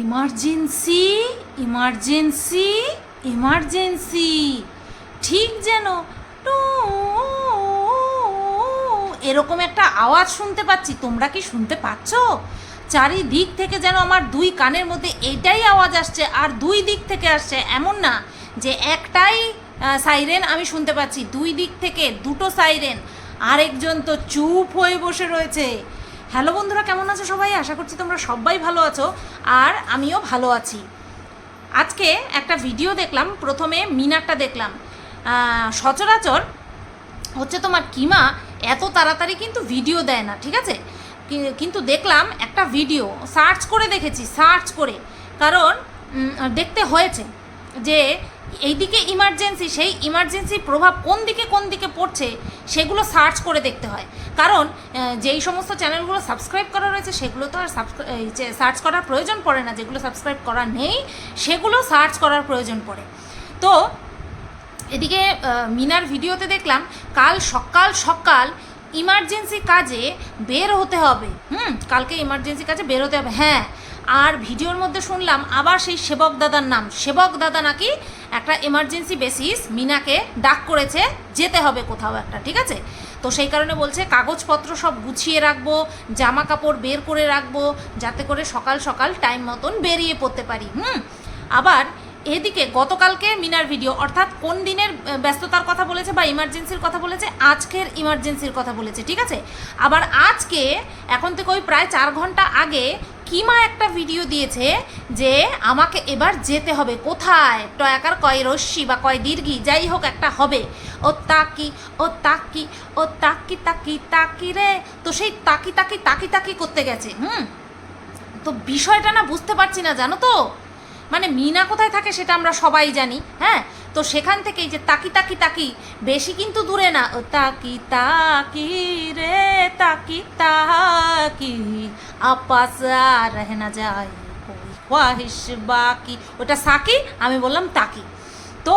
Emergency emergency emergency. ঠিক যেন two, এরকম একটা আওয়াজ শুনতে পাচ্ছি। তোমরা কি শুনতে পাচ্ছ? চারিদিক থেকে যেন আমার দুই কানের মধ্যে এইটাই আওয়াজ আসছে আর দুই দিক থেকে আসছে। এমন না যে একটাই সাইরেন আমি শুনতে পাচ্ছি। দুই দিক থেকে দুটো সাইরেন। আরেকজন তো চুপ হয়ে বসে রয়েছে। হ্যালো বন্ধুরা, কেমন আছো সবাই? আশা করছি তোমরা সবাই ভালো আছো আর আমিও ভালো আছি। আজকে একটা ভিডিও দেখলাম, প্রথমে মিনারটা দেখলাম। সচরাচর হচ্ছে তোমার কিমা এত তাড়াতাড়ি কিন্তু ভিডিও দেয় না, ঠিক আছে? কিন্তু দেখলাম একটা ভিডিও সার্চ করে দেখেছি সার্চ করে। কারণ দেখতে হয়েছে যে এইদিকে ইমার্জেন্সি সেই ইমার্জেন্সির প্রভাব কোন দিকে কোন দিকে পড়ছে সেগুলো সার্চ করে দেখতে হয়। কারণ যেই সমস্ত চ্যানেলগুলো সাবস্ক্রাইব করা রয়েছে সেগুলো তো আর সার্চ করার প্রয়োজন পড়ে না, যেগুলো সাবস্ক্রাইব করা নেই সেগুলো সার্চ করার প্রয়োজন পড়ে। তো, এদিকে মিনার ভিডিওতে দেখলাম, কাল সকাল সকাল ইমার্জেন্সি কাজে বের হতে হবে। হুম, কালকে ইমার্জেন্সি কাজে বের হতে হবে। হ্যাঁ আর ভিডিওর মধ্যে শুনলাম আবার সেই সেবক দাদার নাম। সেবক দাদা নাকি একটা এমার্জেন্সি বেসিস মিনাকে ডাক করেছে, যেতে হবে কোথাও একটা, ঠিক আছে? তো সেই কারণে বলছে, কাগজপত্র সব গুছিয়ে রাখব জামা কাপড় বের করে রাখব, যাতে করে সকাল সকাল টাইম মতন বেরিয়ে পড়তে পারি, হুম? আবার এদিকে গতকালকে মিনার ভিডিও, অর্থাৎ কোন দিনের ব্যস্ততার কথা বলেছে বা ইমার্জেন্সির কথা বলেছে, আজকের ইমার্জেন্সির কথা বলেছে, ঠিক আছে? আবার আজকে, এখন থেকে ওই প্রায় চার ঘণ্টা আগে কিমা একটা ভিডিও দিয়েছে যে আমাকে এবার যেতে হবে। কোথায়? টয়াকার কয় রশ্মি বা কয় দীর্ঘি? যাই হোক একটা হবে। ও তাকি ও তাকি ও তাকি তাকি তাকি রে। তো সেই তাকি তাকি তাকি তাকি করতে গেছে। হুম? তো বিষয়টা না বুঝতে পারছি না, জানো তো? মানে মিনা কোথায় থাকে সেটা আমরা সবাই জানি হ্যাঁ? তো সেখান থেকেই যে তাকি তাকি তাকি, বেশি কিন্তু দূরে না তাকি তাকি রে, তাকি তাকি, আপাস রহে না যায় ওটা সাকি, আমি বললাম তাকি। তো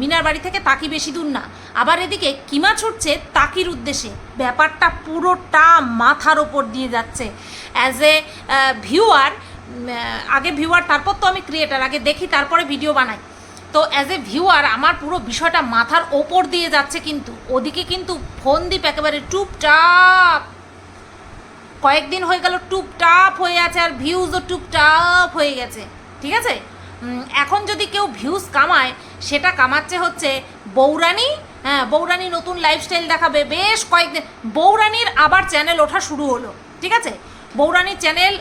মিনার বাড়ি থেকে তাকি বেশি দূর না। আবার এদিকে কিমা ছুটছে তাকির উদ্দেশ্যে। ব্যাপারটা পুরোটা মাথার ওপর দিয়ে যাচ্ছে। অ্যাজ এ ভিউয়ার আগে ভিউয়ার তারপর তো আমি ক্রিয়েটার আগে দেখি, তারপরে ভিডিও বানাই। তো অ্যাজ এ ভিউয়ার আমার পুরো বিষয়টা মাথার ওপর দিয়ে যাচ্ছে কিন্তু। ওদিকে কিন্তু ফোন দ্বীপ একেবারে টুপটাপ কয়েকদিন হয়ে গেল টুপটাপ হয়ে আছে, আর ভিউজও টুপটাপ হয়ে গেছে। ঠিক আছে? এখন যদি কেউ ভিউজ কামায়, সেটা কামাচ্ছে হচ্ছে বৌরানি। হ্যাঁ বৌরানি নতুন লাইফস্টাইল দেখাবে। বেশ কয়েকদিন, বৌরানির আবার চ্যানেল ওঠা শুরু হলো। ঠিক আছে? বৌরানির চ্যানেল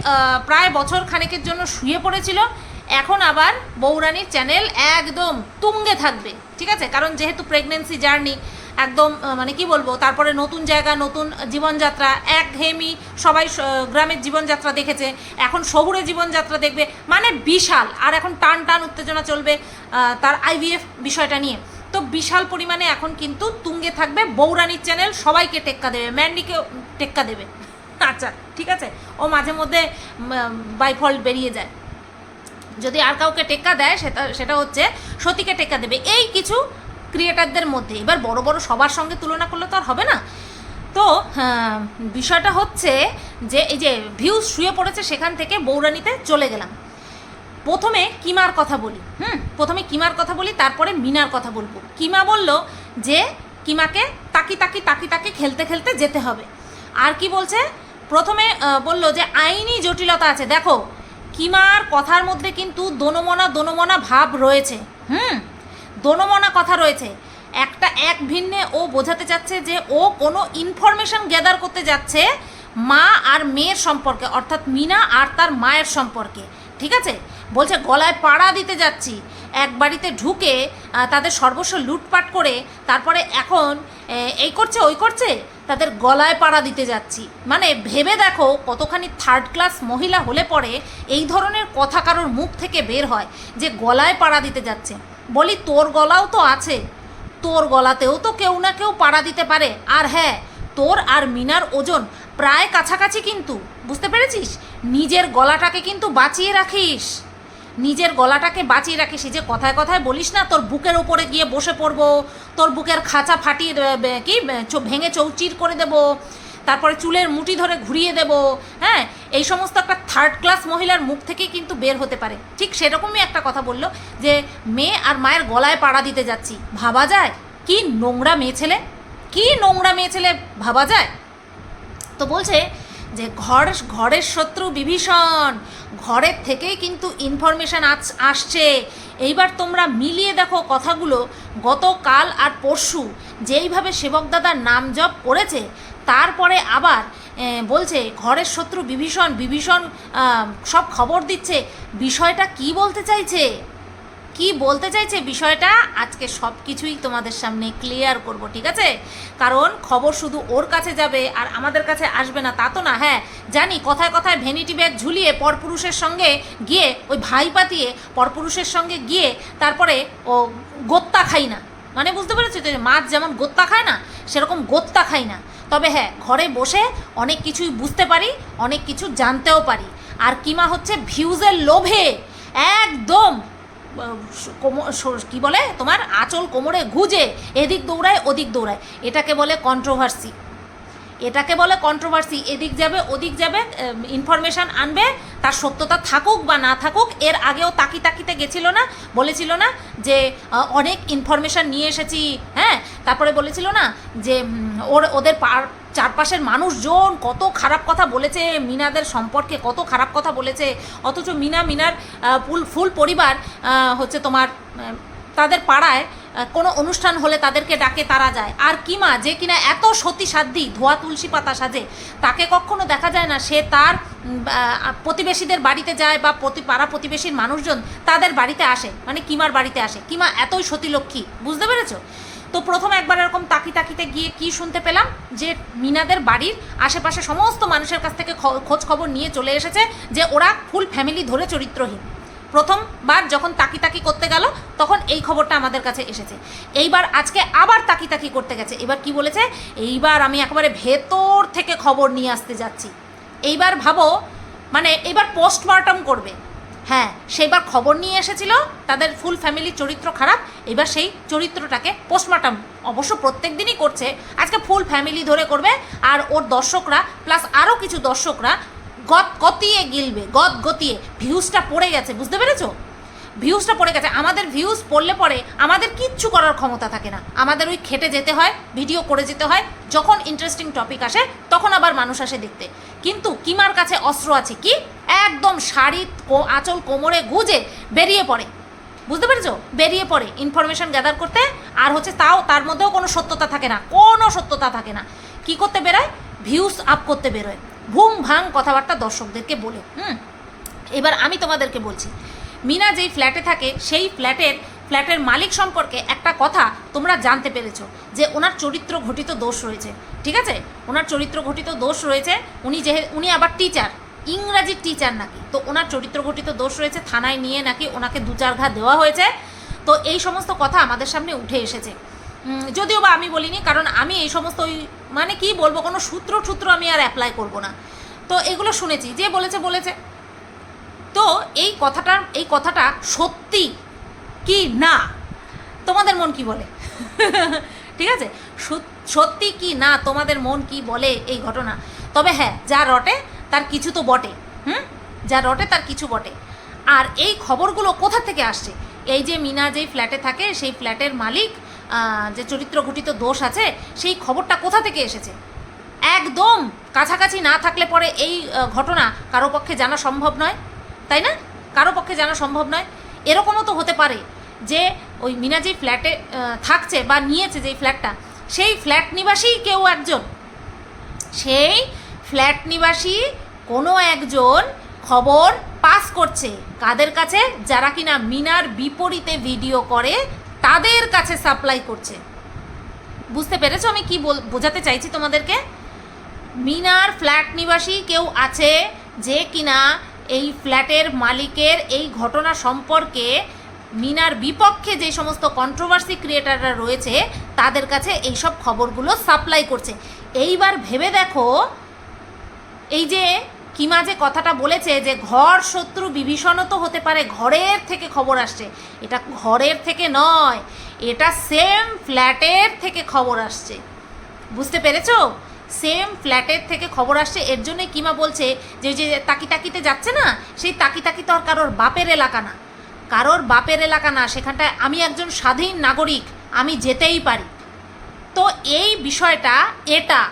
প্রায় বছর খানেকের জন্য শুয়ে পড়েছিল। এখন আবার বৌরানির চ্যানেল একদম তুঙ্গে থাকবে, ঠিক আছে? কারণ যেহেতু প্রেগনেন্সি জার্নি একদম মানে কি বলব, তারপরে নতুন জায়গা, নতুন জীবনযাত্রা এক ঘেমি সবাই গ্রামের জীবনযাত্রা দেখেছে, এখন শহুরে জীবনযাত্রা দেখবে মানে বিশাল। আর এখন টান টান উত্তেজনা চলবে তার আইভিএফ বিষয়টা নিয়ে। তো বিশাল পরিমাণে এখন কিন্তু তুঙ্গে থাকবে বৌরানির চ্যানেল, সবাইকে টেক্কা দেবে, ম্যান্ডিকেও টেক্কা দেবে। আচ্ছা ঠিক আছে? ও মাঝে মধ্যে বাইফল্ট বেরিয়ে যায়। যদি আর কাউকে টেক্কা দেয় সেটা সেটা হচ্ছে সতীকে টেক্কা দেবে। এই কিছু ক্রিয়েটারদের মধ্যে। এবার বড় বড় সবার সঙ্গে তুলনা করলে তো আর হবে না। তো হ্যাঁ, বিষয়টা হচ্ছে যে এই যে ভিউজ শুয়ে পড়েছে সেখান থেকে বৌরানিতে চলে গেলাম। প্রথমে কিমার কথা বলি হুম? প্রথমে কিমার কথা বলি তারপরে মিনার কথা বলব। কিমা বলল যে কিমাকে তাকি তাকি তাকি তাকি খেলতে খেলতে যেতে হবে। আর কি বলছে? প্রথমে বলল যে আইনি জটিলতা আছে। দেখো, কিমার কথার মধ্যে কিন্তু দোনমনা দোনমনা ভাব রয়েছে। হুম, দোনমনা কথা রয়েছে। একটা এক ভিন্নে ও বোঝাতে চাচ্ছে যে ও কোনো ইনফরমেশন গ্যাদার করতে যাচ্ছে মা আর মেয়ের সম্পর্কে, অর্থাৎ মিনা আর তার মায়ের সম্পর্কে। ঠিক আছে? বলছে, গলায় পাড়া দিতে যাচ্ছি। এক বাড়িতে ঢুকে তাদের সর্বস্ব লুটপাট করে, তারপরে এখন এই করছে, ওই করছে? তাদের গলায় পাড়া দিতে যাচ্ছি। মানে ভেবে দেখো কতখানি থার্ড ক্লাস মহিলা হলে পরে এই ধরনের কথা কারোর মুখ থেকে বের হয় যে গলায় পাড়া দিতে যাচ্ছে। বলি, তোর গলাও তো আছে। তোর গলাতেও তো কেউ না কেউ পাড়া দিতে পারে। আর হ্যাঁ তোর আর মিনার ওজন প্রায় কাছাকাছি কিন্তু। বুঝতে পেরেছিস? নিজের গলাটাকে কিন্তু বাঁচিয়ে রাখিস। নিজের গলাটাকে বাঁচিয়ে রাখিস যে কথায় কথায় বলিস না, তোর বুকের ওপরে গিয়ে বসে পড়ব, তোর বুকের খাঁচা ফাটিয়ে কি ভেঙে চৌচির করে দেব, তারপরে চুলের মুঠি ধরে ঘুরিয়ে দেব হ্যাঁ? এই সমস্ত একটা থার্ড ক্লাস মহিলার মুখ থেকেই কিন্তু বের হতে পারে। ঠিক সেরকমই একটা কথা বলল যে, মেয়ে আর মায়ের গলায় পাড়া দিতে যাচ্ছি, ভাবা যায়? কি নোংরা মেয়ে ছেলে? কি নোংরা মেয়ে ছেলে, ভাবা যায়? তো বলছে যে ঘর ঘরের শত্রু বিভীষণ। ঘরের থেকেই কিন্তু ইনফরমেশান আসছে। এইবার তোমরা মিলিয়ে দেখো কথাগুলো। গতকাল আর পরশু যেইভাবে সেবক দাদার নাম জপ করেছে, তারপরে আবার বলছে, ঘরের শত্রু বিভীষণ বিভীষণ সব খবর দিচ্ছে। বিষয়টা কি বলতে চাইছে? কি বলতে চাইছে বিষয়টা, আজকে সব কিছুই তোমাদের সামনে ক্লিয়ার করব, ঠিক আছে? কারণ খবর শুধু ওর কাছে যাবে আর আমাদের কাছে আসবে না, তা তো না হ্যাঁ? জানি কথায় কথায় ভ্যানিটি ব্যাগ ঝুলিয়ে পরপুরুষের সঙ্গে গিয়ে, ওই ভাই পাতিয়ে পরপুরুষের সঙ্গে গিয়ে তারপরে ও গোত্তা খাই না। মানে বুঝতে পেরেছ তো মাছ যেমন গোত্তা খায় না, সেরকম গোত্তা খাই না। তবে হ্যাঁ ঘরে বসে অনেক কিছুই বুঝতে পারি, অনেক কিছু জানতেও পারি। আর কিমা হচ্ছে ভিউজের লোভে, একদম কি বলে? তোমার আঁচল কোমরে গুজে এদিক দৌড়ায়, ওদিক দৌড়ায়। এটাকে বলে কন্ট্রোভার্সি এটাকে বলে কন্ট্রোভার্সি এদিক যাবে, ওদিক যাবে ইনফরমেশান আনবে, তার সত্যতা থাকুক বা না থাকুক, এর আগেও তাকি তাকিতে গেছিল না, বলেছিল না যে অনেক ইনফরমেশান নিয়ে এসেছি হ্যাঁ? তারপরে বলেছিল না যে ওর, ওদের পার- চারপাশের মানুষজন কত খারাপ কথা বলেছে, মিনাদের সম্পর্কে কত খারাপ কথা বলেছে, অথচ মিনা, মিনার ফুল ফুল পরিবার হচ্ছে তোমার তাদের পাড়ায় কোনো অনুষ্ঠান হলে তাদেরকে ডাকে, তারা যায়। আর কিমা, যে কিনা এত সতী সাধ্যি ধোয়া তুলসী পাতা সাজে, তাকে কখনো দেখা যায় না, সে তার প্রতিবেশীদের বাড়িতে যায় বা প্রতি, পাড়া প্রতিবেশীর মানুষজন তাদের বাড়িতে আসে মানে কিমার বাড়িতে আসে। কিমা এতই সতীলক্ষ্মী বুঝতে পেরেছ? তো প্রথম একবার এরকম তাকি তাকিতে গিয়ে কি শুনতে পেলাম? যে মিনাদের বাড়ির আশেপাশে সমস্ত মানুষের কাছ থেকে খোঁজ খবর নিয়ে চলে এসেছে যে ওরা ফুল ফ্যামিলি ধরে চরিত্রহীন। প্রথমবার যখন তাকি তাকি করতে গেল, তখন এই খবরটা আমাদের কাছে এসেছে। এইবার আজকে আবার তাকি তাকি করতে গেছে। এবার কি বলেছে? এইবার আমি একেবারে ভেতর থেকে খবর নিয়ে আসতে যাচ্ছি। এইবার ভাবো মানে এবার পোস্টমর্টম করবে। হ্যাঁ সেইবার খবর নিয়ে এসেছিল, তাদের ফুল ফ্যামিলির চরিত্র খারাপ, এবার সেই চরিত্রটাকে পোস্টমর্টম অবশ্য প্রত্যেক দিনই করছে, আজকে ফুল ফ্যামিলি ধরে করবে, আর ওর দর্শকরা প্লাস আরও কিছু দর্শকরা গত গতিয়ে গিলবে, গত গতিয়ে ভিউজটা পড়ে গেছে, বুঝতে পেরেছ? ভিউজটা পড়ে গেছে, আমাদের ভিউজ পড়লে পরে আমাদের কিচ্ছু করার ক্ষমতা থাকে না, আমাদের ওই খেটে যেতে হয় ভিডিও করে যেতে হয়, যখন ইন্টারেস্টিং টপিক আসে, তখন আবার মানুষ আসে দেখতে। কিন্তু কিমার কাছে অস্ত্র আছে কি? একদম শাড়ি আঁচল কোমরে গুজে বেরিয়ে পড়ে। বুঝতে পেরেছ? বেরিয়ে পড়ে ইনফরমেশন গ্যাদার করতে। আর হচ্ছে তাও, তার মধ্যেও কোনো সত্যতা থাকে না, কোনো সত্যতা থাকে না। কি করতে বেরোয়? ভিউজ আপ করতে বেরোয়। ভুম ভাং কথাবার্তা দর্শকদেরকে বলে, হুম? এবার আমি তোমাদেরকে বলছি, মিনা যেই ফ্ল্যাটে থাকে, সেই ফ্ল্যাটের ফ্ল্যাটের মালিক সম্পর্কে একটা কথা তোমরা জানতে পেরেছ, যে ওনার চরিত্র ঘটিত দোষ রয়েছে। ঠিক আছে? ওনার চরিত্র ঘটিত দোষ রয়েছে, উনি যে উনি আবার টিচার ইংরাজির টিচার নাকি? তো ওনার চরিত্র ঘটিত দোষ রয়েছে, থানায় নিয়ে নাকি ওনাকে দু চার ঘা দেওয়া হয়েছে। তো এই সমস্ত কথা আমাদের সামনে উঠে এসেছে। যদিও বা আমি বলিনি, কারণ আমি এই সমস্ত ওই মানে কি বলব, কোনো সূত্র সূত্র আমি আর অ্যাপ্লাই করব না। তো এগুলো শুনেছি, যে বলেছে বলেছে। তো এই কথাটা এই কথাটা সত্যি কি না? তোমাদের মন কি বলে? ঠিক আছে? সত্যি কি না? তোমাদের মন কি বলে এই ঘটনা? তবে হ্যাঁ যা রটে তার কিছু তো বটে, হুম? যা রটে তার কিছু বটে। আর এই খবরগুলো কোথা থেকে আসছে? এই যে মিনা যেই ফ্ল্যাটে থাকে, সেই ফ্ল্যাটের মালিক যে চরিত্র ঘটিত দোষ আছে, সেই খবরটা কোথা থেকে এসেছে? একদম কাছাকাছি না থাকলে পরে এই ঘটনা কারও পক্ষে জানা সম্ভব নয়, তাই না? কারও পক্ষে জানা সম্ভব নয়। এরকমও তো হতে পারে যে ওই মিনা যেই ফ্ল্যাটে থাকছে বা নিয়েছে যেই ফ্ল্যাটটা, সেই ফ্ল্যাট নিবাসী কেউ একজন। সেই ফ্ল্যাট নিবাসী কোনো একজন খবর পাস করছে। কাদের কাছে? যারা কিনা মিনার বিপরীতে ভিডিও করে, তাদের কাছে সাপ্লাই করছে। বুঝতে পেরেছ আমি কি বোঝাতে চাইছি তোমাদেরকে? মিনার ফ্ল্যাট নিবাসী কেউ আছে যে কিনা এই ফ্ল্যাটের মালিকের এই ঘটনা সম্পর্কে মিনার বিপক্ষে যে সমস্ত কন্ট্রোভার্সি ক্রিয়েটাররা রয়েছে, তাদের কাছে এইসব খবরগুলো সাপ্লাই করছে। এইবার ভেবে দেখো এই যে কিমা যে কথাটা বলেছে যে ঘর শত্রু বিভীষণও তো হতে পারে, ঘরের থেকে খবর আসছে। এটা ঘরের থেকে নয়, এটা সেম ফ্ল্যাটের থেকে খবর আসছে। বুঝতে পেরেছ? সেম ফ্ল্যাটের থেকে খবর আসছে। এর জন্যে কিমা বলছে যে যে তাকি তাকিতে যাচ্ছে না, সেই তাকি তাকি তো আর কারোর বাপের এলাকা না। কারোর বাপের এলাকা না, সেখানটায় আমি একজন স্বাধীন নাগরিক, আমি যেতেই পারি। তো এই বিষয়টা, এটা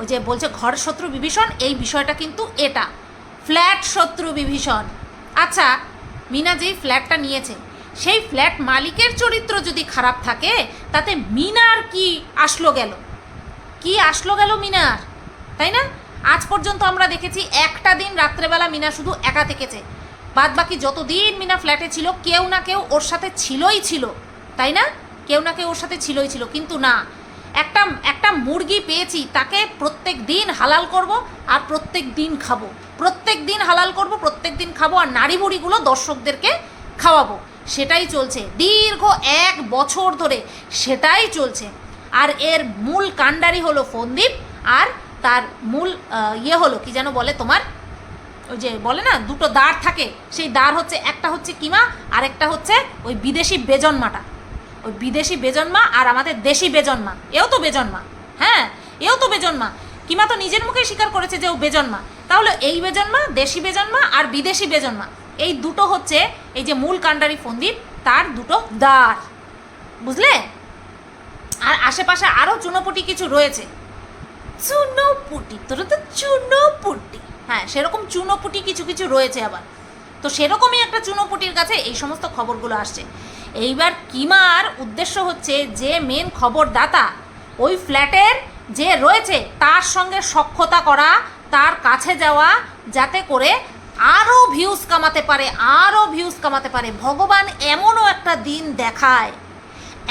ওই যে বলছে ঘর শত্রু বিভীষণ, এই বিষয়টা কিন্তু এটা। ফ্ল্যাট শত্রু বিভীষণ। আচ্ছা মিনা যেই ফ্ল্যাটটা নিয়েছে, সেই ফ্ল্যাট মালিকের চরিত্র যদি খারাপ থাকে, তাতে মিনার কি আসলো গেল? কি আসলো গেল মিনার? তাই না? আজ পর্যন্ত আমরা দেখেছি একটা দিন রাত্রেবেলা মিনা শুধু একা থেকেছে। বাদ বাকি যতদিন মিনা ফ্ল্যাটে ছিল, কেউ না কেউ ওর সাথে ছিলই ছিল। তাই না? কেউ না কেউ ওর সাথে ছিলই ছিল, কিন্তু না। একটা একটা মুরগি পেয়েছি, তাকে প্রত্যেক দিন হালাল করব আর প্রত্যেক দিন খাব। প্রত্যেক দিন হালাল করব, প্রত্যেক দিন খাব আর নাড়ি বুড়িগুলো দর্শকদেরকে খাওয়াবো। সেটাই চলছে। দীর্ঘ এক বছর ধরে সেটাই চলছে। আর এর মূল কাণ্ডারি হলো ফন্দীপ আর তার মূল ইয়ে হলো কি যেন বলে তোমার? ওই যে বলে না, দুটো দাঁড় থাকে। সেই দাঁড় হচ্ছে, একটা হচ্ছে কিমা আর একটা হচ্ছে ওই বিদেশি বেজন্মাটা ওই বিদেশি বেজন্মা আর আমাদের দেশি বেজন্মা। এও তো বেজন্মা। হ্যাঁ এও তো বেজন্মা। কিমা তো নিজের মুখেই স্বীকার করেছে যে ও বেজন্মা। তাহলে এই বেজন্মা, দেশি বেজন্মা আর বিদেশি বেজন্মা, এই দুটো হচ্ছে এই যে মূল কাণ্ডারি ফন্দীপ, তার দুটো দাঁড় বুঝলে? আর আশেপাশে আরও চুনোপুটি কিছু রয়েছে। চুনোপুটি, তোরা তো চুনোপুটি। হ্যাঁ সেরকম চুনোপুটি কিছু কিছু রয়েছে আবার। তো সেরকমই একটা চুনোপুটির কাছে এই সমস্ত খবরগুলো আসছে। এইবার কিমার উদ্দেশ্য হচ্ছে যে মেন খবরদাতা। ওই ফ্ল্যাটের যে রয়েছে, তার সঙ্গে সখ্যতা করা, তার কাছে যাওয়া, যাতে করে আরও ভিউজ কামাতে পারে আরও ভিউজ কামাতে পারে। ভগবান এমনও একটা দিন দেখায়,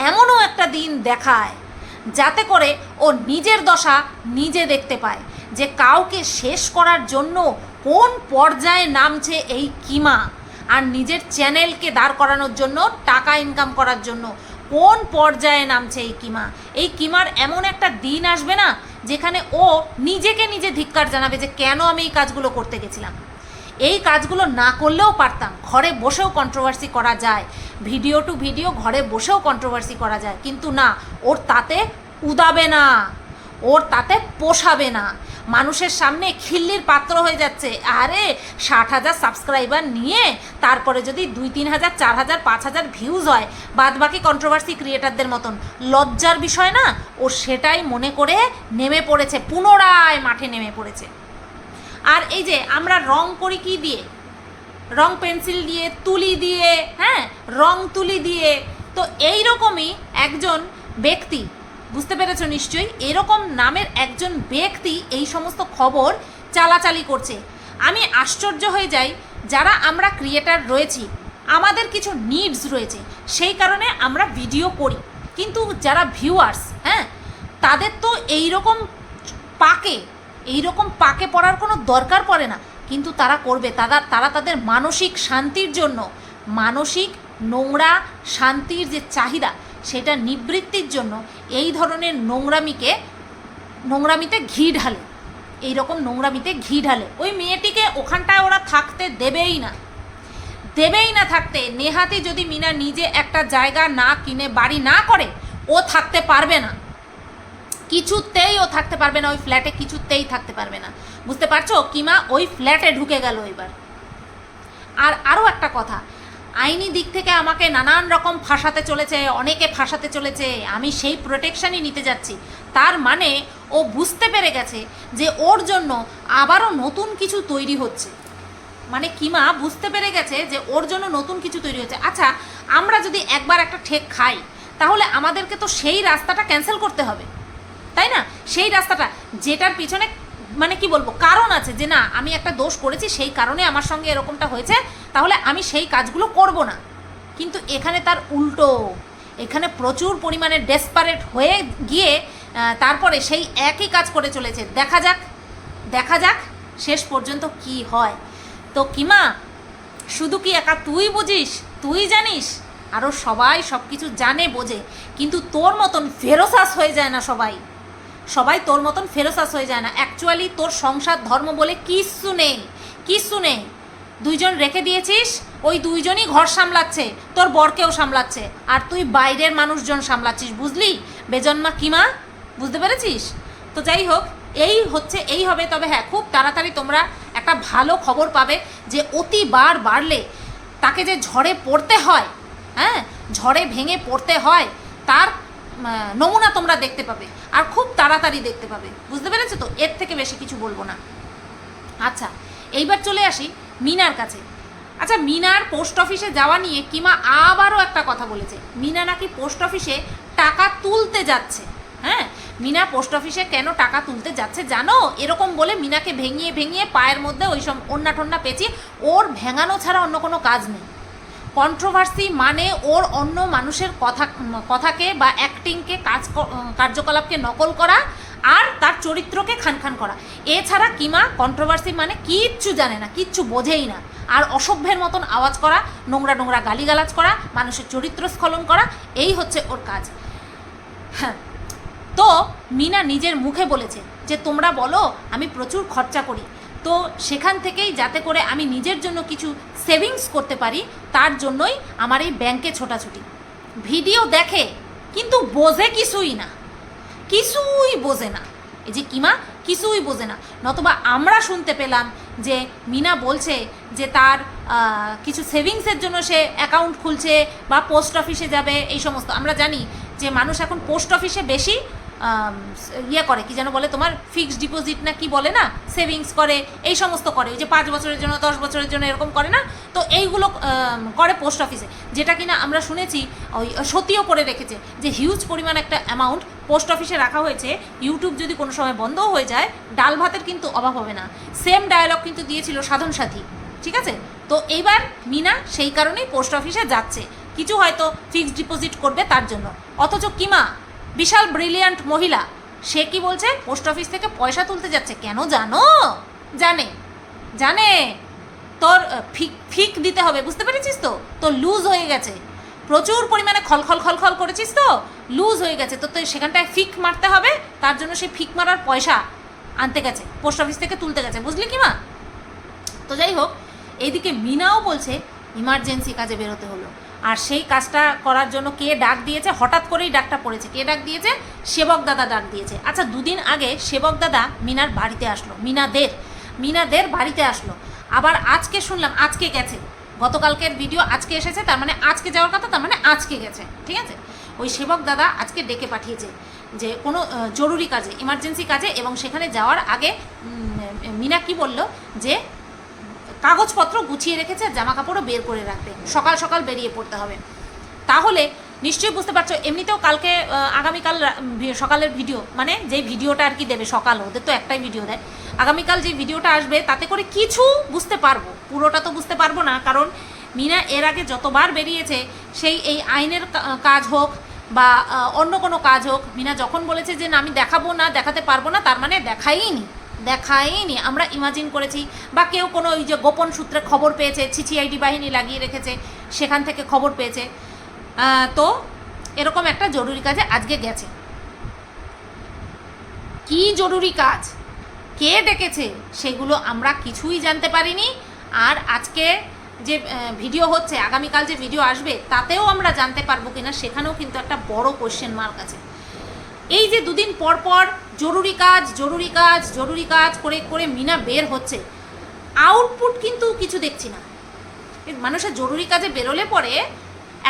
এমনও একটা দিন দেখায়, যাতে করে ও নিজের দশা নিজে দেখতে পায় যে কাউকে শেষ করার জন্য কোন পর্যায়ে নামছে এই কিমা। আর নিজের চ্যানেলকে দাঁড় করানোর জন্য, টাকা ইনকাম করার জন্য। কোন পর্যায়ে নামছে এই কিমা? এই কিমার এমন একটা দিন আসবে না, যেখানে ও নিজেকে নিজে ধিক্কার জানাবে যে কেন আমি এই কাজগুলো করতে গেছিলাম। এই কাজগুলো না করলেও পারতাম, ঘরে বসেও কন্ট্রোভার্সি করা যায় ভিডিও টু ভিডিও ঘরে বসেও কন্ট্রোভার্সি করা যায়, কিন্তু না, ওর তাতে উদাবে না। ওর তাতে পোষাবে না। মানুষের সামনে খিল্লির পাত্র হয়ে যাচ্ছে। আরে, ষাট হাজার সাবস্ক্রাইবার নিয়ে তারপরে যদি দুই, তিন হাজার, চার হাজার, পাঁচ হাজার ভিউজ হয় বাদ বাকি কন্ট্রোভার্সি ক্রিয়েটারদের মতন। লজ্জার বিষয় না, ও সেটাই মনে করে নেমে পড়েছে, পুনরায় মাঠে নেমে পড়েছে। আর এই যে আমরা রং করি কি দিয়ে? রং পেন্সিল দিয়ে, তুলি দিয়ে হ্যাঁ? রং তুলি দিয়ে। তো এই রকমই একজন ব্যক্তি বুঝতে পেরেছ নিশ্চয়ই? এরকম নামের একজন ব্যক্তি এই সমস্ত খবর চালাচালি করছে। আমি আশ্চর্য হয়ে যাই, যারা আমরা ক্রিয়েটার রয়েছি, আমাদের কিছু নিডস রয়েছে, সেই কারণে আমরা ভিডিও করি। কিন্তু যারা ভিউয়ার্স হ্যাঁ তাদের তো এই রকম পাকে এই রকম পাকে পড়ার কোনো দরকার পড়ে না। কিন্তু তারা করবে, তারা তারা তাদের মানসিক শান্তির জন্য, মানসিক নোংরা শান্তির যে চাহিদা সেটা নিবৃত্তির জন্য এই ধরনের নোংরামিকে, নোংরামিতে ঘি ঢালে। এই রকম নোংরামিতে ঘি ঢালে। ওই মেয়েটিকে ওখানটায় ওরা থাকতে দেবেই না। দেবেই না থাকতে। নেহাতি যদি মিনা নিজে একটা জায়গা না কিনে, বাড়ি না করে, ও থাকতে পারবে না। কিছুতেই ও থাকতে পারবে না। ওই ফ্ল্যাটে কিছুতেই থাকতে পারবে না। বুঝতে পারছ? কিমা ওই ফ্ল্যাটে ঢুকে গেল এবার। আর আরও একটা কথা। আইনি দিক থেকে আমাকে নানান রকম ফাঁসাতে চলেছে, অনেকে ফাঁসাতে চলেছে, আমি সেই প্রোটেকশনই নিতে যাচ্ছি। তার মানে ও বুঝতে পেরে গেছে যে ওর জন্য আবারও নতুন কিছু তৈরি হচ্ছে। মানে কিমা বুঝতে পেরে গেছে যে ওর জন্য নতুন কিছু তৈরি হচ্ছে। আচ্ছা আমরা যদি একবার একটা ঠেক খাই, তাহলে আমাদেরকে তো সেই রাস্তাটা ক্যান্সেল করতে হবে। তাই না? সেই রাস্তাটা, যেটার পিছনে মানে কি বলব, কারণ আছে যে না, আমি একটা দোষ করেছি, সেই কারণে আমার সঙ্গে এরকমটা হয়েছে, তাহলে আমি সেই কাজগুলো করব না। কিন্তু এখানে তার উল্টো, এখানে প্রচুর পরিমাণে ডেসপারেট হয়ে গিয়ে তারপরে সেই একই কাজ করে চলেছে। দেখা যাক দেখা যাক শেষ পর্যন্ত কি হয়। তো কিমা, শুধু কি একা তুই বুঝিস? তুই জানিস? আরও সবাই সব কিছু জানে, বোঝে। কিন্তু তোর মতন ফেরোসাস হয়ে যায় না সবাই। সবাই তোর মতন ফেরোসাস হয়ে যায় না। অ্যাকচুয়ালি তোর সংসার, ধর্ম বলে কিচ্ছু নেই। কিচ্ছু নেই। দুইজন রেখে দিয়েছিস, ওই দুইজনই ঘর সামলাচ্ছে, তোর বরকেও সামলাচ্ছে, আর তুই বাইরের মানুষজন সামলাচ্ছিস, বুঝলি? বেজন্মা কিমা বুঝতে পেরেছিস? তো যাই হোক, এই হচ্ছে, এই হবে, তবে হ্যাঁ খুব তাড়াতাড়ি তোমরা একটা ভালো খবর পাবে যে অতি বার বাড়লে তাকে যে ঝড়ে পড়তে হয় হ্যাঁ ঝড়ে ভেঙে পড়তে হয়, তার নমুনা তোমরা দেখতে পাবে। আর খুব তাড়াতাড়ি দেখতে পাবে। বুঝতে পেরেছ তো? এর থেকে বেশি কিছু বলব না। আচ্ছা এইবার চলে আসি মিনার কাছে। আচ্ছা মিনার পোস্ট অফিসে যাওয়া নিয়ে কিমা আবারও একটা কথা বলেছে। মিনা নাকি পোস্ট অফিসে টাকা তুলতে যাচ্ছে। হ্যাঁ? মিনা পোস্ট অফিসে কেন টাকা তুলতে যাচ্ছে জানো? এরকম বলে মিনাকে ভেঙিয়ে ভেঙিয়ে পায়ের মধ্যে ওই সব অন্যা টন্যা পেঁচিয়ে ওর ভেঙানো ছাড়া অন্য কোনো কাজ নেই। কন্ট্রোভার্সি মানে ওর অন্য মানুষের কথা, কথাকে বা অ্যাক্টিংকে কাজ কার্যকলাপকে নকল করা আর তার চরিত্রকে খান খান করা। এছাড়া কিমা কন্ট্রোভার্সি মানে কিচ্ছু জানে না, কিচ্ছু বোঝেই না। আর অসভ্যের মতন আওয়াজ করা, নোংরা নোংরা গালিগালাজ করা, মানুষের চরিত্র স্খলন করা, এই হচ্ছে ওর কাজ। হ্যাঁ তো মিনা নিজের মুখে বলেছে যে, তোমরা বলো, আমি প্রচুর খরচা করি। তো সেখান থেকেই যাতে করে আমি নিজের জন্য কিছু সেভিংস করতে পারি, তার জন্যই আমার এই ব্যাংকে ছোটাছুটি। ভিডিও দেখে কিন্তু বোঝে কিছুই না। কিছুই বোঝে না। এই যে কিমা, কিছুই বোঝে না। নতবা আমরা শুনতে পেলাম যে মিনা বলছে যে তার কিছু সেভিংসের জন্য সে অ্যাকাউন্ট খুলছে বা পোস্ট অফিসে যাবে, এই সমস্ত। আমরা জানি যে মানুষ এখন পোস্ট অফিসে বেশি ইয়ে করে, কি যেন বলে তোমার ফিক্সড ডিপোজিট না কি বলে না সেভিংস করে, এই সমস্ত করে ওই যে পাঁচ বছরের জন্য, দশ বছরের জন্য এরকম করে না? তো এইগুলো করে পোস্ট অফিসে যেটা কিনা আমরা শুনেছি, ওই সত্যিও করে রেখেছে, যে হিউজ পরিমাণ একটা অ্যামাউন্ট পোস্ট অফিসে রাখা হয়েছে ইউটিউব যদি কোনো সময় বন্ধও হয়ে যায়, ডাল ভাতের কিন্তু অভাব হবে না। সেম ডায়ালগ কিন্তু দিয়েছিল সাধন সাথী, ঠিক আছে? তো এইবার মিনা সেই কারণেই পোস্ট অফিসে যাচ্ছে। কিছু হয়তো ফিক্সড ডিপোজিট করবে তার জন্য। অথচ কিমা বিশাল ব্রিলিয়ান্ট মহিলা। সে কি বলছে? পোস্ট অফিস থেকে পয়সা তুলতে যাচ্ছে। কেন জানো? জানে। জানে। তোর ফিক ফিক দিতে হবে। বুঝতে পেরেছিস তো? তোর লুজ হয়ে গেছে। প্রচুর পরিমাণে খলখল খলখল করেছিস তো? লুজ হয়ে গেছে। তো তুই সেখানটায় ফিক মারতে হবে। তার জন্য সে ফিক মারার পয়সা আনতে গেছে। পোস্ট অফিস থেকে তুলতে গেছে। বুঝলি কি মা? তো যাই হোক, এইদিকে মিনাও বলছে, ইমার্জেন্সি কাজে বেরোতে হলো। আর সেই কাজটা করার জন্য কে ডাক দিয়েছে? হঠাৎ করেই ডাকটা পড়েছে। কে ডাক দিয়েছে? সেবক দাদা ডাক দিয়েছে। আচ্ছা দুদিন আগে সেবক দাদা মিনার বাড়িতে আসলো। মিনাদের মিনাদের বাড়িতে আসলো। আবার আজকে শুনলাম, আজকে গেছে। গতকালকের ভিডিও আজকে এসেছে, তার মানে আজকে যাওয়ার কথা, তার মানে আজকে গেছে। ঠিক আছে? ওই সেবক দাদা আজকে ডেকে পাঠিয়েছে যে কোনো জরুরি কাজে ইমার্জেন্সি কাজে এবং সেখানে যাওয়ার আগে মিনা কি বলল? যে কাগজপত্র গুছিয়ে রেখেছে জামা কাপড়ও বের করে রাখবে। সকাল সকাল বেরিয়ে পড়তে হবে। তাহলে নিশ্চয়ই বুঝতে পারছ, এমনিতেও কালকে আগামীকাল সকালের ভিডিও মানে যেই ভিডিওটা আর কি দেবে সকাল, ওদের তো একটাই ভিডিও দেয়। আগামীকাল যে ভিডিওটা আসবে, তাতে করে কিছু বুঝতে পারব। পুরোটা তো বুঝতে পারব না, কারণ মিনা এর আগে যতবার বেরিয়েছে, সেই এই আইনের কাজ হোক বা অন্য কোনো কাজ হোক, মিনা যখন বলেছে যে না, আমি দেখাবো না, দেখাতে পারব না, তার মানে দেখাইনি। দেখাইনি আমরা ইমাজিন করেছি, বা কেউ কোনো ওই যে গোপন সূত্রে খবর পেয়েছে ছিছিআইডি বাহিনী লাগিয়ে রেখেছে, সেখান থেকে খবর পেয়েছে। তো এরকম একটা জরুরি কাজে আজকে গেছে। কি জরুরি কাজ? কে ডেকেছে? সেগুলো আমরা কিছুই জানতে পারিনি। আর আজকে যে ভিডিও হচ্ছে, আগামীকাল যে ভিডিও আসবে, তাতেও আমরা জানতে পারব কিনা, সেখানেও কিন্তু একটা বড় কোশ্চেন মার্ক আছে। এই যে দুদিন পর পর জরুরি কাজ জরুরি কাজ জরুরি কাজ করে করে মিনা বের হচ্ছে আউটপুট কিন্তু কিছু দেখছি না। মানুষের জরুরি কাজে বেরোলে পরে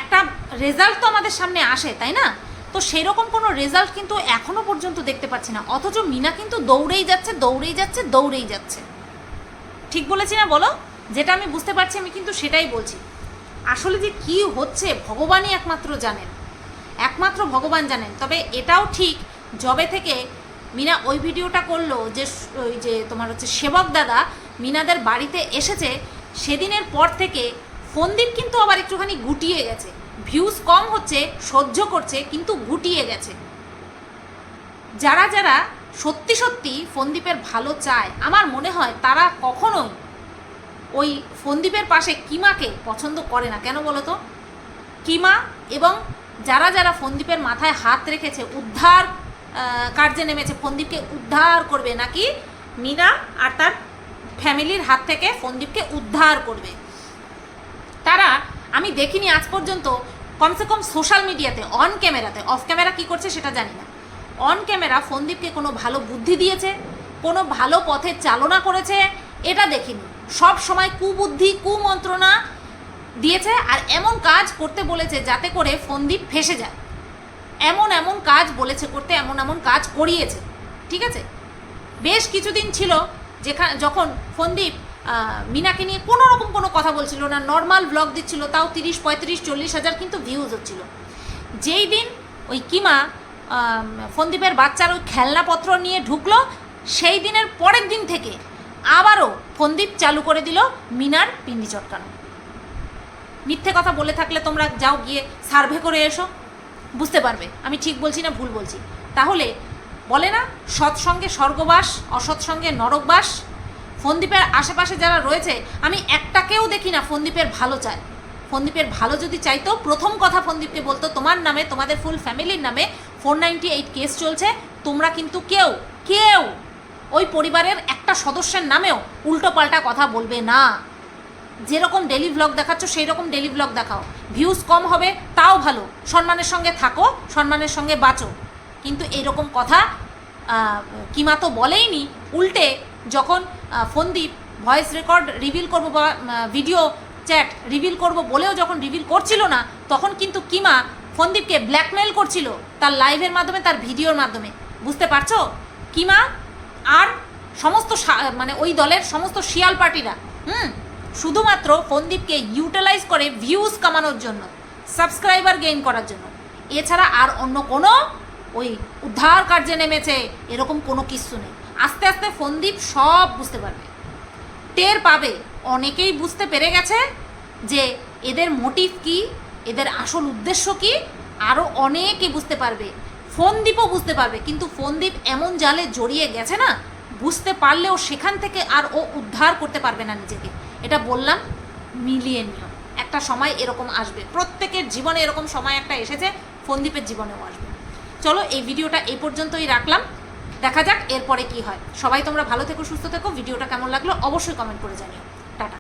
একটা রেজাল্ট তো আমাদের সামনে আসে, তাই না? তো সেরকম কোনো রেজাল্ট কিন্তু এখনও পর্যন্ত দেখতে পাচ্ছি না, অথচ মিনা কিন্তু দৌড়েই যাচ্ছে দৌড়েই যাচ্ছে দৌড়েই যাচ্ছে। ঠিক বলেছি না বলো? যেটা আমি বুঝতে পারছি, আমি কিন্তু সেটাই বলছি। আসলে যে কি হচ্ছে, ভগবানই একমাত্র জানেন। একমাত্র ভগবান জানেন। তবে এটাও ঠিক জবে থেকে মিনা ওই ভিডিওটা করল যে ওই যে তোমার হচ্ছে সেবক দাদা মিনাদের বাড়িতে এসেছে, সেদিনের পর থেকে ফন্দির কিন্তু আবার একটুখানি গুটিয়ে গেছে। ভিউজ কম হচ্ছে, সহ্য করছে, কিন্তু গুটিয়ে গেছে। যারা যারা সত্যি সত্যি ফন্দীপের ভালো চায়, আমার মনে হয় তারা কখনোই ওই ফন্দীপের পাশে কিমাকে পছন্দ করে না। কেন বলো তো? কিমা এবং যারা যারা ফন্দীপের মাথায় হাত রেখেছে, উদ্ধার কার্যে নেমেছে, ফন্দীপকে উদ্ধার করবে নাকি মিনা আর তার ফ্যামিলির হাত থেকে ফন্দীপকে উদ্ধার করবে? তারা, আমি দেখিনি আজ পর্যন্ত, কমসে কম সোশ্যাল মিডিয়াতে, অন ক্যামেরাতে, অফ ক্যামেরা কি করছে সেটা জানি না। অন ক্যামেরা ফন্দীপকে কোনো ভালো বুদ্ধি দিয়েছে, কোনো ভালো পথে চালনা করেছে, এটা দেখিনি। সব সময় কুবুদ্ধি, কুমন্ত্রণা দিয়েছে আর এমন কাজ করতে বলেছে যাতে করে ফন্দীপ ফেসে যায়। এমন এমন কাজ বলেছে করতে, এমন এমন কাজ করিয়েছে। ঠিক আছে? বেশ কিছুদিন ছিল যেখানে যখন ফন্দীপ মিনাকে নিয়ে কোনো রকম কোনো কথা বলছিল না নর্মাল ব্লগ দিচ্ছিল, তাও তিরিশ, পঁয়ত্রিশ, চল্লিশ হাজার কিন্তু ভিউজ হচ্ছিল। যেই দিন ওই কিমা ফন্দীপের বাচ্চার ওই খেলনাপত্র নিয়ে ঢুকলো, সেই দিনের পরের দিন থেকে আবারও ফন্দীপ চালু করে দিল মিনার পিন্ডি চটকানো। মিথ্যে কথা বলে থাকলে তোমরা যাও গিয়ে সার্ভে করে এসো। বুঝতে পারবে, আমি ঠিক বলছি না ভুল বলছি। তাহলে বলে না সৎসঙ্গে স্বর্গবাস অসৎসঙ্গে নরকবাস, ফন্দীপের আশেপাশে যারা রয়েছে, আমি একটাকেও দেখি না ফন্দীপের ভালো চায়। ফন্দীপের ভালো যদি চাইতো, প্রথম কথা ফন্দীপকে বলতো, তোমার নামে, তোমাদের ফুল ফ্যামিলির নামে ফোর নাইনটি এইট কেস চলছে, তোমরা কিন্তু কেউ কেউ ওই পরিবারের একটা সদস্যের নামেও উল্টো পাল্টা কথা বলবে না। যেরকম ডেলি ভ্লগ দেখাচ্ছ সেই রকম ডেলি ভ্লগ দেখাও। ভিউজ কম হবে, তাও ভালো। সম্মানের সঙ্গে থাকো, সম্মানের সঙ্গে বাঁচো। কিন্তু এইরকম কথা কিমা তো বলেইনি। উল্টে যখন ফন্দীপ ভয়েস রেকর্ড রিভিল করব বা ভিডিও চ্যাট রিভিল করব বলেও যখন রিভিল করছিল না, তখন কিন্তু কিমা ফন্দীপকে ব্ল্যাকমেল করছিল তার লাইভের মাধ্যমে, তার ভিডিওর মাধ্যমে। বুঝতে পারছ? কিমা আর সমস্ত মানে ওই দলের সমস্ত শিয়াল পার্টিরা, হুম? শুধুমাত্র ফন্দীপকে ইউটিলাইজ করে ভিউজ কামানোর জন্য সাবস্ক্রাইবার গেইন করার জন্য। এছাড়া আর অন্য কোনো ওই উদ্ধার কার্যে নেমেছে, এরকম কোনো কিছু নেই। আস্তে আস্তে ফন্দীপ সব বুঝতে পারবে। টের পাবে, অনেকেই বুঝতে পেরে গেছে যে এদের মোটিভ কি, এদের আসল উদ্দেশ্য কি আরও অনেকে বুঝতে পারবে। ফোনদীপও বুঝতে পারবে, কিন্তু ফোনদীপ এমন জালে জড়িয়ে গেছে না, বুঝতে পারলেও সেখান থেকে আর ও উদ্ধার করতে পারবে না নিজেকে। এটা বললাম মিলিয়ে নিয়ম একটা সময় এরকম আসবে। প্রত্যেকের জীবনে এরকম সময় একটা এসেছে, ফন্দীপের জীবনেও আসবে। চলো এই ভিডিওটা এই পর্যন্তই রাখলাম। দেখা যাক এরপরে কি হয়। সবাই তোমরা ভালো থেকো, সুস্থ থেকো। ভিডিওটা কেমন লাগল অবশ্যই কমেন্ট করে জানিও।